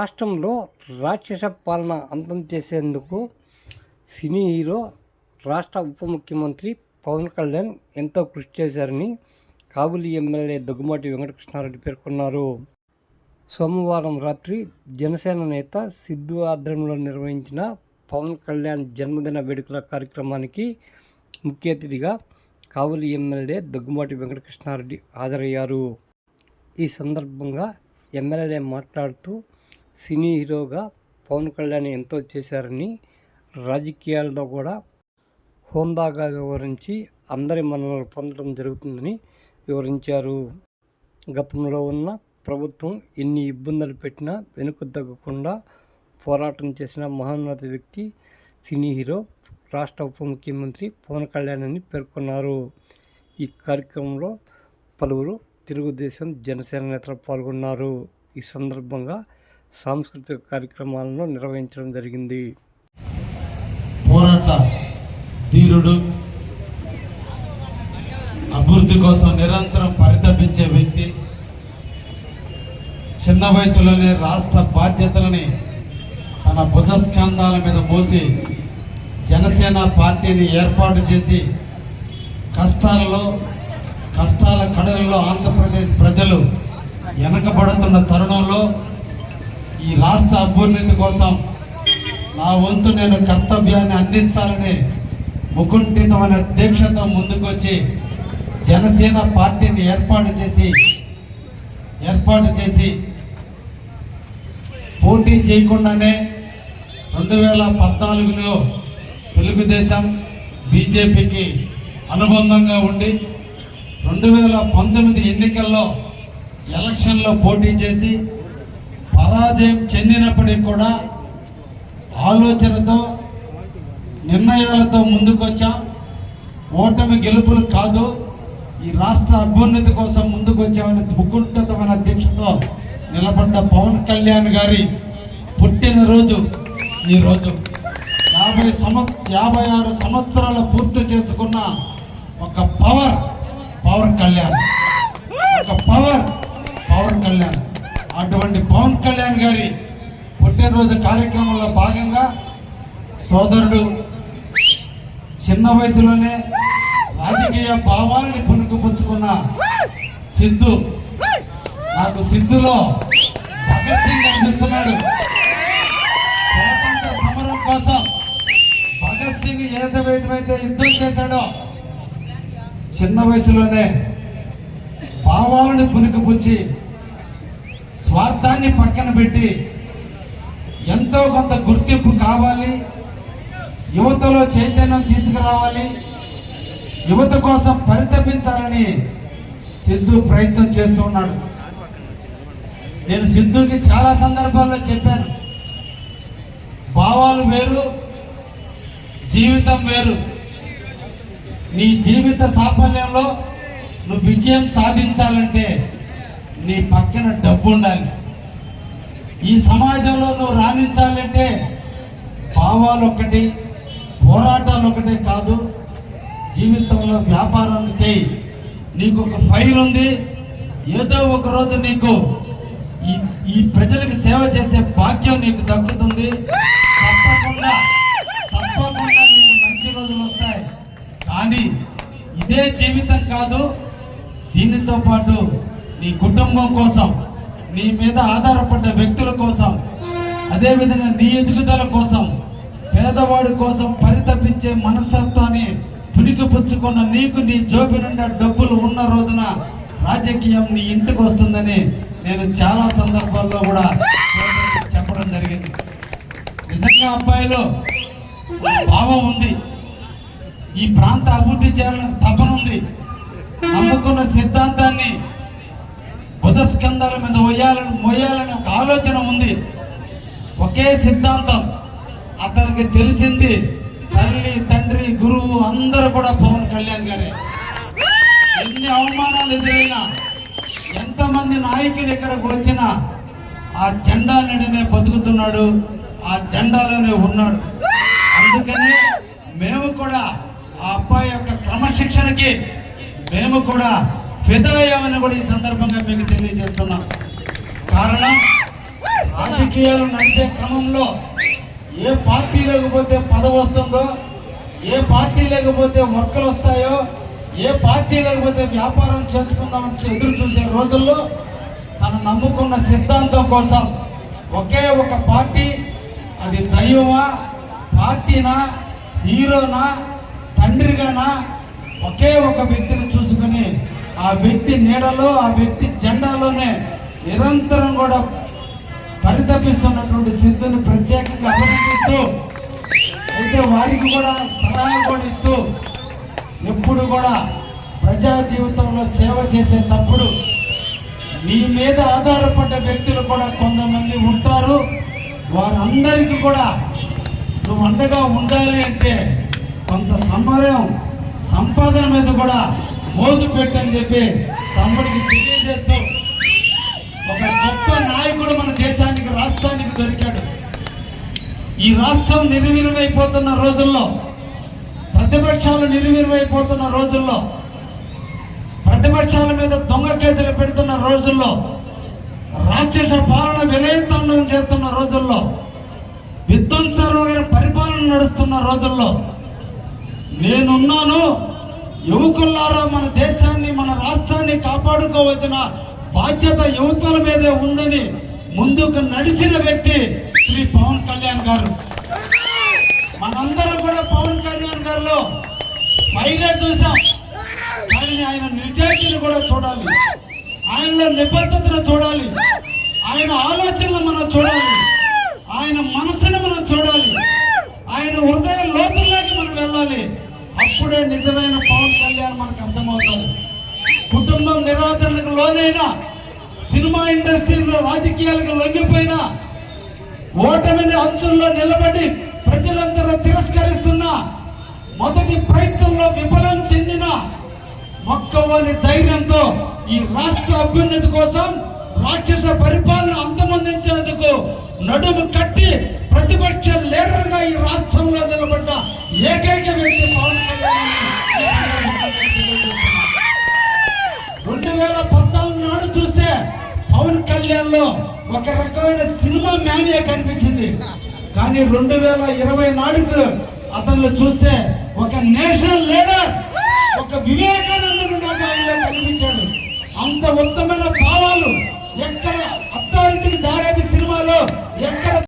రాష్ట్రంలో రాక్షస పాలన అంతం చేసేందుకు సినీ హీరో రాష్ట్ర ఉప ముఖ్యమంత్రి పవన్ కళ్యాణ్ ఎంతో కృషి చేశారని కాబూలి ఎమ్మెల్యే దగ్గుమాటి వెంకటకృష్ణారెడ్డి పేర్కొన్నారు. సోమవారం రాత్రి జనసేన నేత సిద్ధు ఆధ్వర్యంలో నిర్వహించిన పవన్ కళ్యాణ్ జన్మదిన వేడుకల కార్యక్రమానికి ముఖ్య అతిథిగా కావలి ఎమ్మెల్యే దగ్గుమాటి వెంకటకృష్ణారెడ్డి హాజరయ్యారు. ఈ సందర్భంగా ఎమ్మెల్యే మాట్లాడుతూ సినీ హీరోగా పవన్ కళ్యాణ్ ఎంతో చేశారని రాజకీయాల్లో కూడా హోందాగా వివరించి అందరి మన్ననలు పొందడం జరుగుతుందని వివరించారు. గతంలో ఉన్న ప్రభుత్వం ఎన్ని ఇబ్బందులు పెట్టినా వెనుక తగ్గకుండా పోరాటం చేసిన మహోన్నత వ్యక్తి సినీ హీరో రాష్ట్ర ఉప ముఖ్యమంత్రి పవన్ కళ్యాణ్ అని పేర్కొన్నారు. ఈ కార్యక్రమంలో పలువురు తెలుగుదేశం జనసేన నేతలు పాల్గొన్నారు. ఈ సందర్భంగా సాంస్కృతిక కార్యక్రమాలను నిర్వహించడం జరిగింది. పోరాట ధీరుడు అభివృద్ధి కోసం నిరంతరం పరితపించే వ్యక్తి చిన్న వయసులోనే రాష్ట్ర బాధ్యతలని తన భుజస్కంధాల మీద మోసి జనసేన పార్టీని ఏర్పాటు చేసి కష్టాలలో కష్టాల కడలలో ఆంధ్రప్రదేశ్ ప్రజలు వెనకబడుతున్న తరుణంలో ఈ రాష్ట్ర అభ్యున్నతి కోసం నా వంతు నేను కర్తవ్యాన్ని అందించాలని ముకుంఠితమైన దీక్షతో ముందుకొచ్చి జనసేన పార్టీని ఏర్పాటు చేసి ఏర్పాటు చేసి పోటీ చేయకుండానే రెండు వేల పద్నాలుగులో తెలుగుదేశం బీజేపీకి అనుబంధంగా ఉండి రెండు వేల పంతొమ్మిది ఎన్నికల్లో ఎలక్షన్లో పోటీ చేసి పరాజయం చెందినప్పటికీ కూడా ఆలోచనతో నిర్ణయాలతో ముందుకొచ్చాం. ఓటమి గెలుపులు కాదు ఈ రాష్ట్ర అభ్యున్నతి కోసం ముందుకొచ్చామని ముకుంఠతమైన దీక్షతో నిలబడ్డ పవన్ కళ్యాణ్ గారి పుట్టినరోజు ఈరోజు యాభై సంవత్ యాభై ఆరు సంవత్సరాలు పూర్తి చేసుకున్న ఒక పవర్ పవన్ కళ్యాణ్. ఒక పవర్ పవన్ కళ్యాణ్. అటువంటి పవన్ కళ్యాణ్ గారి పుట్టినరోజు కార్యక్రమంలో భాగంగా సోదరుడు చిన్న వయసులోనే రాజకీయ భావాలని పుణుకుపుచ్చుకున్న సిద్ధు. నాకు సిద్ధులో భగత్ సింగ్ అనిపిస్తున్నాడు స్వాతంత్ర సమరం కోసం భగత్ సింగ్ ఏదైతే యుద్ధం చేశాడో చిన్న వయసులోనే భావాలను పుణుకుపుచ్చి స్వార్థాన్ని పక్కన పెట్టి ఎంతో కొంత గుర్తింపు కావాలి. యువతలో చైతన్యం తీసుకురావాలి. యువత కోసం పరితపించాలని సిద్ధు ప్రయత్నం చేస్తూ ఉన్నాడు. నేను సిద్ధుకి చాలా సందర్భాల్లో చెప్పాను. భావాలు వేరు జీవితం వేరు. నీ జీవిత సాఫల్యంలో నువ్వు విజయం సాధించాలంటే నీ పక్కన డబ్బు ఉండాలి ఈ సమాజంలో నువ్వు రాణించాలంటే భావాలు ఒకటి పోరాటాలు ఒకటే కాదు జీవితంలో వ్యాపారాలు చేయి. నీకు ఒక ఫైల్ ఉంది. ఏదో ఒక రోజు నీకు ఈ ఈ ప్రజలకు సేవ చేసే భాగ్యం నీకు దక్కుతుంది. తప్పకుండా తప్పకుండా నీకు మంచి రోజులు వస్తాయి. కానీ ఇదే జీవితం కాదు దీనితో పాటు నీ కుటుంబం కోసం నీ మీద ఆధారపడ్డ వ్యక్తుల కోసం అదేవిధంగా నీ ఎదుగుదల కోసం పేదవాడి కోసం పరితపించే మనస్తత్వాన్ని పుణికిపుచ్చుకున్న నీకు నీ జోబి నిండా డబ్బులు ఉన్న రోజున రాజకీయం నీ ఇంటికి వస్తుందని నేను చాలా సందర్భాల్లో కూడా చెప్పడం జరిగింది. నిజంగా అబ్బాయిలో భావం ఉంది. ఈ ప్రాంత అభివృద్ధి చేయాలని తపనుంది నమ్ముకున్న సిద్ధాంతాన్ని భుజస్కంధాల మీద మొయ్యాలని మొయ్యాలని ఒక ఆలోచన ఉంది. ఒకే సిద్ధాంతం. అతనికి తెలిసింది తల్లి తండ్రి గురువు అందరూ కూడా పవన్ కళ్యాణ్ గారే. ఎన్ని అవమానాలు ఎదురైనా ఎంతమంది నాయకులు ఇక్కడికి వచ్చినా ఆ జెండా నడినే బతుకుతున్నాడు ఆ జెండాలోనే ఉన్నాడు. అందుకనే మేము కూడా ఆ అబ్బాయి యొక్క క్రమశిక్షణకి మేము కూడా ఫిదా కూడా ఈ సందర్భంగా మీకు తెలియజేస్తున్నాం. కారణం రాజకీయాలు నడిచే క్రమంలో ఏ పార్టీ లేకపోతే పదవి వస్తుందో ఏ పార్టీ లేకపోతే వర్కలు వస్తాయో ఏ పార్టీ లేకపోతే వ్యాపారం చేసుకుందామని ఎదురు చూసే రోజుల్లో తను నమ్ముకున్న సిద్ధాంతం కోసం ఒకే ఒక పార్టీ అది దైవమా పార్టీనా హీరోనా తండ్రిగానా ఒకే ఒక వ్యక్తిని చూసుకుని ఆ వ్యక్తి నీడలో ఆ వ్యక్తి జెండాలోనే నిరంతరం కూడా పరితపిస్తున్నటువంటి సిద్ధుని ప్రత్యేకంగా అభినందిస్తూ అయితే వారికి కూడా సలహా కూడా ఇస్తూ ఎప్పుడు కూడా ప్రజా జీవితంలో సేవ చేసే తప్పుడు మీ మీద ఆధారపడ్డ వ్యక్తులు కూడా కొంతమంది ఉంటారు. వారందరికీ కూడా నువ్వు అండగా ఉండాలి అంటే కొంత సమయం సంపాదన మీద కూడా మోజు పెట్టని చెప్పి తమ్ముడికి తెలియజేస్తూ ఒక గొప్ప నాయకుడు మన దేశానికి రాష్ట్రానికి దొరికాడు. ఈ రాష్ట్రం నిర్వీర్యమైపోతున్న రోజుల్లో ప్రతిపక్షాలు నిర్వీర్యమైపోతున్న రోజుల్లో ప్రతిపక్షాల మీద దొంగ కేసులు పెడుతున్న రోజుల్లో రాక్షస పాలన విలయతాండం చేస్తున్న రోజుల్లో విధ్వంసరమైన పరిపాలన నడుస్తున్న రోజుల్లో నేనున్నాను. యువకులారా మన దేశాన్ని మన రాష్ట్రాన్ని కాపాడుకోవచ్చిన బాధ్యత యువతల మీదే ఉందని ముందుకు నడిచిన వ్యక్తి శ్రీ పవన్ కళ్యాణ్ గారు. మనందరం కూడా పవన్ కళ్యాణ్ గారిలో పైగా చూసాం కానీ ఆయన నిజాయితీని కూడా చూడాలి. ఆయనలో నిబద్ధతను చూడాలి. ఆయన ఆలోచనలు మనం చూడాలి. ఆయన మనసును మనం చూడాలి ఆయన హృదయ లోతుల్లోకి మనం వెళ్ళాలి అప్పుడే నిజమైన పవన్ కళ్యాణ్ మనకు అర్థమవుతుంది కుటుంబం నిరాదరణకు లోనైనా సినిమా ఇండస్ట్రీలో రాజకీయాలకు లొంగిపోయినా ఓటమిని అంచుల్లో నిలబడి ప్రజలందరూ తిరస్కరిస్తున్న మొదటి ప్రయత్నంలో విఫలం చెందిన మొక్కవని ధైర్యంతో ఈ రాష్ట్ర అభ్యున్నతి కోసం రాక్షస పరిపాలన అంతమొందించేందుకు నడుము కట్టి ప్రతిపక్ష పవన్ ఒక రకమైన సినిమా మేనియా కనిపించింది. కానీ రెండు వేల ఇరవై నాలుగు అతను చూస్తే ఒక నేషనల్ లీడర్ ఒక వివేకానందుడు నాకు ఆయనలో కనిపించాడు. అంత ఉత్తమైన భావాలు ఎక్కడ అథారిటీకి దారేది సినిమాలో ఎక్కడ